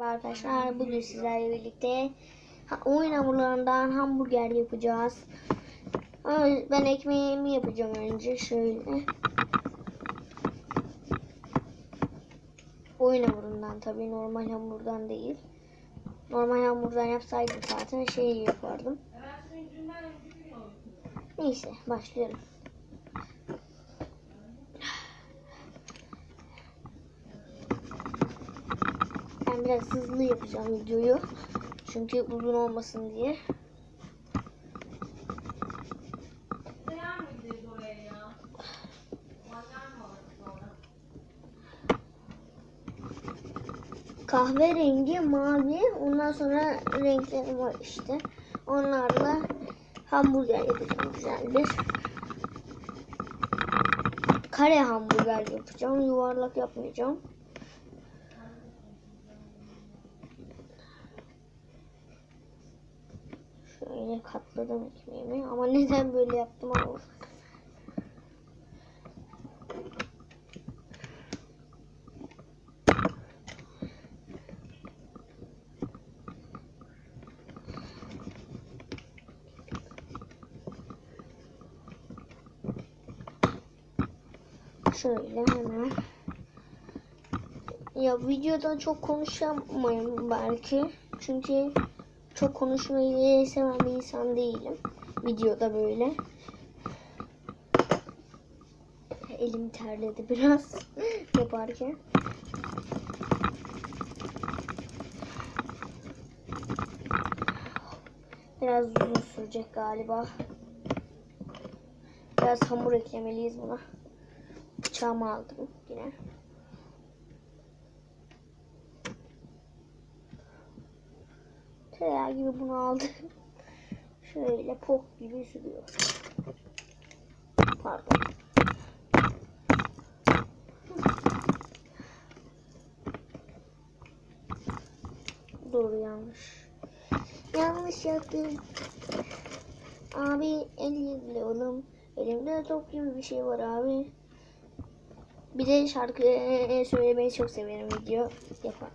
Merhaba arkadaşlar. Bugün sizlerle birlikte oyun hamurlarından hamburger yapacağız. Ben ekmeğimi yapacağım önce şöyle. Oyun hamurundan tabii normal hamurdan değil. Normal hamurdan yapsaydım zaten şey yapardım. Neyse başlayalım. Ben biraz hızlı yapacağım videoyu. Çünkü uzun olmasın diye. Kahverengi, mavi, ondan sonra renkleri var işte. Onlarla hamburger yapacağım güzel bir. Kare hamburger yapacağım. Yuvarlak yapmayacağım. Şöyle katladım ekmeğimi. Ama neden böyle yaptım ama. Şöyle hemen. Ya videoda çok konuşamayım belki. Çünkü çok konuşmayı seven bir insan değilim. Videoda böyle. Elim terledi biraz yaparken. Biraz uzun sürecek galiba. Biraz hamur eklemeliyiz buna. Bıçağımı aldım yine. Tereyağı gibi bunu aldım. Şöyle pok gibi sürüyor. Pardon. Doğru yanlış. Yanlış yaptım. Abi elimle oğlum. Elimde top gibi bir şey var abi. Bir de şarkı e, söylemeyi çok severim video yapar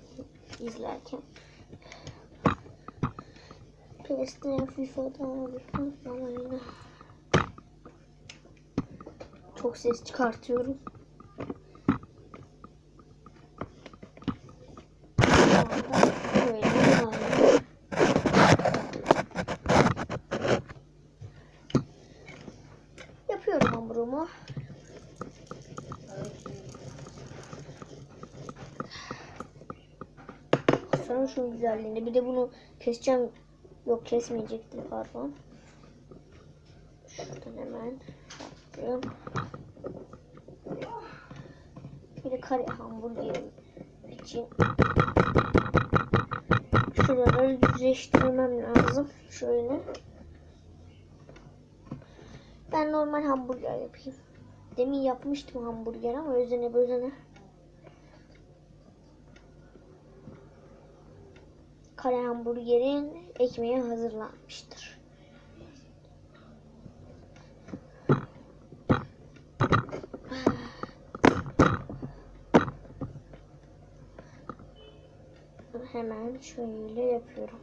izlerken. PS'de FIFA'da falan Çok ses çıkartıyorum. Yapıyorum hamurumu. Sonra şunun güzelliğini. Bir de bunu keseceğim. Yok kesmeyecektim pardon. Şuradan hemen yaptım. Bir de kare hamburgerim için şuraları düzleştirmem lazım. Şöyle. Ben normal hamburger yapayım. Demin yapmıştım hamburger ama özene bözene. Kare hamburgerin ekmeği hazırlanmıştır. Hemen şöyle yapıyorum.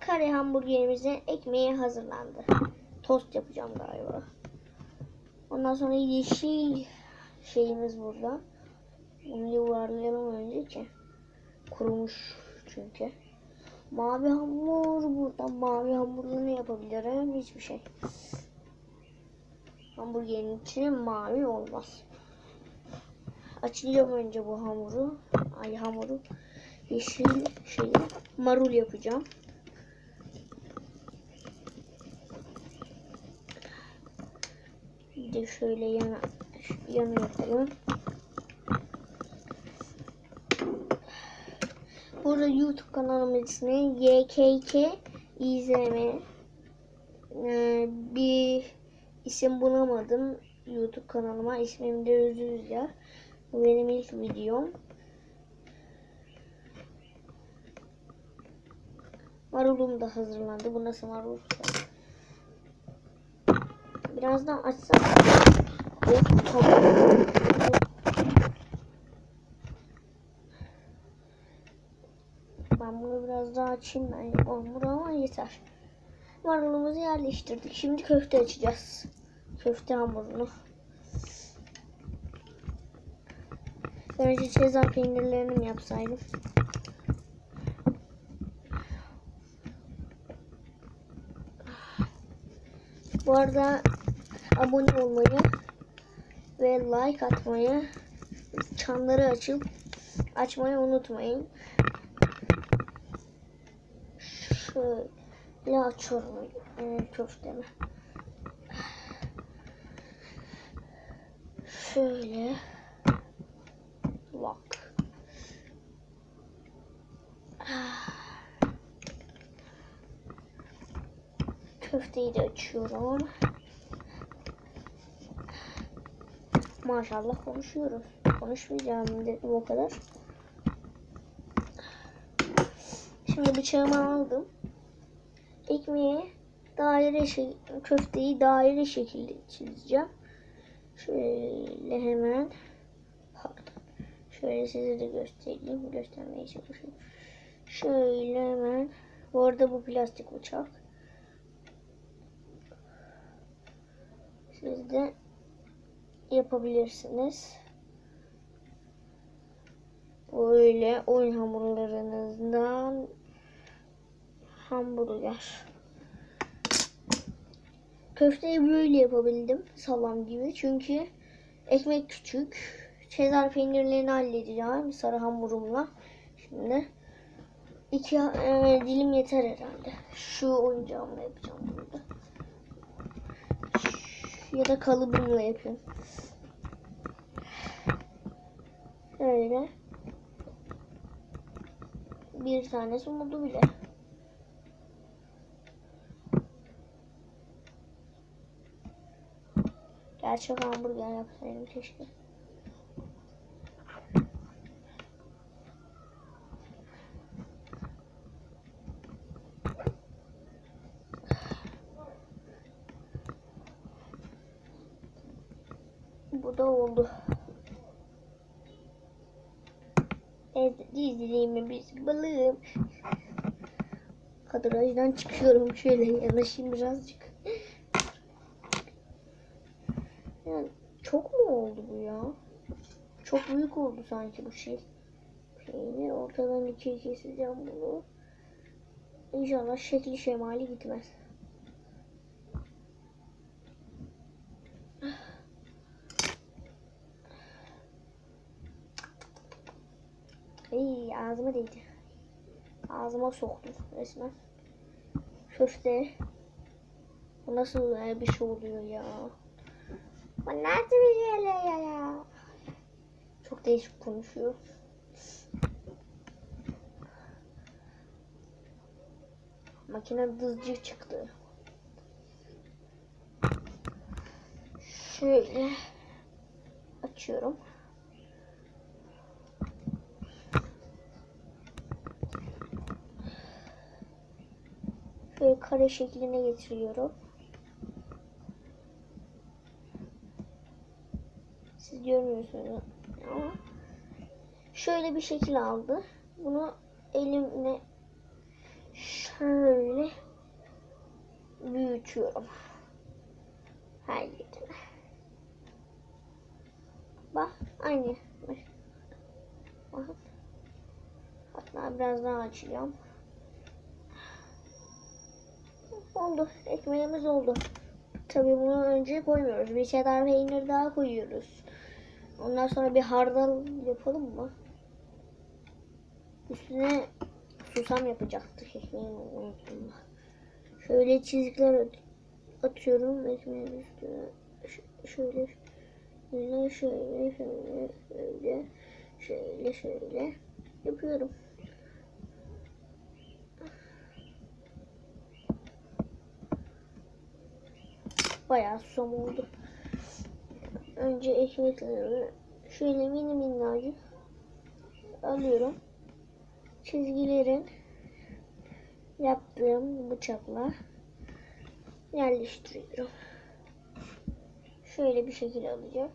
Kare hamburgerimizin ekmeği hazırlandı. Tost yapacağım galiba. Ondan sonra yeşil şeyimiz burada. Bunu yuvarlayalım önce ki kurumuş çünkü. Mavi hamur burada. Mavi hamurla ne yapabilirim? Hiçbir şey. Hamburgerin içine mavi olmaz. Açacağım önce bu hamuru. Ay hamuru. Yeşil şeyi. Marul yapacağım. Bir de şöyle yana, yana yapalım. Burada YouTube kanalımın ismi YKK İzleme. Ee, bir isim bulamadım YouTube kanalıma. İsmim de Özür Rüzgar. Bu benim ilk videom. Marulum da hazırlandı. Bu nasıl marul? Birazdan açsam. Yok, tamam. Ben bunu daha açayım ben hamuru ama yeter. Marulumuzu yerleştirdik. Şimdi köfte açacağız. Köfte hamurunu. Önce çezar peynirlerini mi yapsaydım? Bu arada abone olmayı ve like atmayı, çanları açıp açmayı unutmayın. Şöyle açıyorum köftemi. Şöyle bak. Köfteyi de açıyorum. Maşallah konuşuyoruz. Konuşmayacağım dedim o kadar. Şimdi bıçağımı aldım. Ekmeği daire şey, köfteyi daire şekilde çizeceğim. Şöyle hemen pardon. Şöyle size de göstereyim. Göstermeye çalışıyorum. Şöyle hemen. Bu arada bu plastik bıçak. Siz de yapabilirsiniz. Böyle oyun hamurlarınızdan hamburger. Köfteyi böyle yapabildim. Salam gibi. Çünkü ekmek küçük. Çezar peynirlerini halledeceğim sarı hamurumla. Şimdi iki e, dilim yeter herhalde. Şu oyuncağımla yapacağım burada. Ya da kalıbımla yapayım. Şöyle. Bir tanesi oldu bile. Gerçek hamburger yapsaydım keşke. Bu da oldu. Evet, diziliğimi biz balığım. Kadrajdan çıkıyorum. Şöyle yanaşayım birazcık. Çok mu oldu bu ya? Çok büyük oldu sanki bu şey. Peynir ortadan ikiye keseceğim bunu. İnşallah şekli şemali gitmez. Ay ağzıma değdi. Ağzıma soktum resmen. Köfte. Bu nasıl e, bir şey oluyor ya? Bu nasıl bir şey oluyor ya? Çok değişik konuşuyor. Makine dızcı çıktı. Şöyle açıyorum. Şöyle kare şekline getiriyorum. Siz görmüyorsunuz ama şöyle bir şekil aldı. Bunu elimle şöyle büyütüyorum. Her yerine. Bak aynı. Bak. Hatta biraz daha açacağım. Oldu. Ekmeğimiz oldu. Tabii bunu önce koymuyoruz. Bir cheddar peynir daha koyuyoruz. Ondan sonra bir hardal yapalım mı? Üstüne susam yapacaktık. Unuttum. Şöyle çizikler at- atıyorum ekmeğin üstüne. Şöyle şöyle şöyle şöyle şöyle şöyle şöyle yapıyorum. Bayağı susam oldu. Önce ekmeklerimi şöyle mini minnacık alıyorum. Çizgilerin yaptığım bıçakla yerleştiriyorum. Şöyle bir şekil alacak.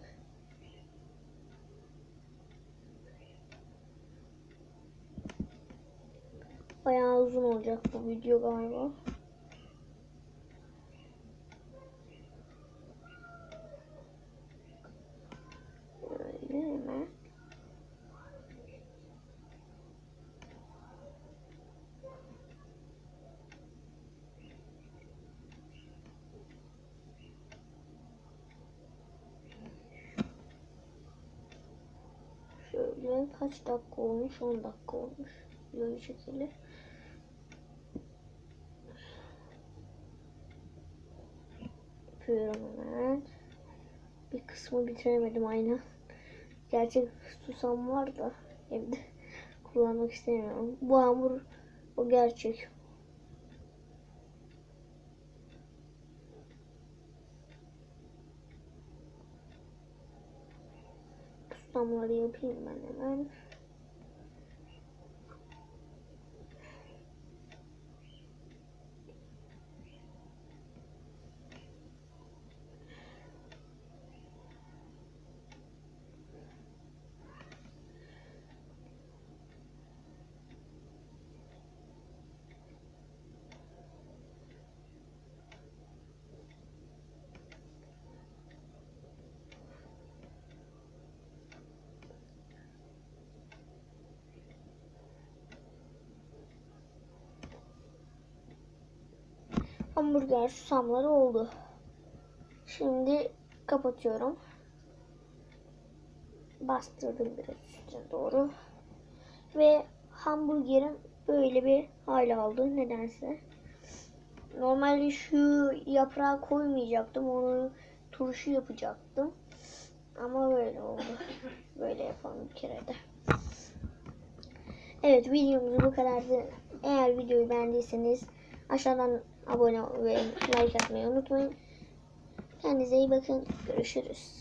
Bayağı uzun olacak bu video galiba. Öyle hemen. Şöyle kaç dakika olmuş? 10 dakika olmuş. Böyle çekilir. Yapıyorum hemen. Bir kısmı bitiremedim aynen. Gerçek susam var da evde kullanmak istemiyorum. Bu hamur o gerçek. Susamları yapayım Hamburger susamları oldu. Şimdi kapatıyorum. Bastırdım biraz üstüne doğru. Ve hamburgerim böyle bir hal aldı nedense. Normalde şu yaprağı koymayacaktım. Onu turşu yapacaktım. Ama böyle oldu. Böyle yapalım bir kere de. Evet videomuz bu kadardı. Eğer videoyu beğendiyseniz aşağıdan abone ve like atmayı unutmayın. Kendinize iyi bakın. Görüşürüz.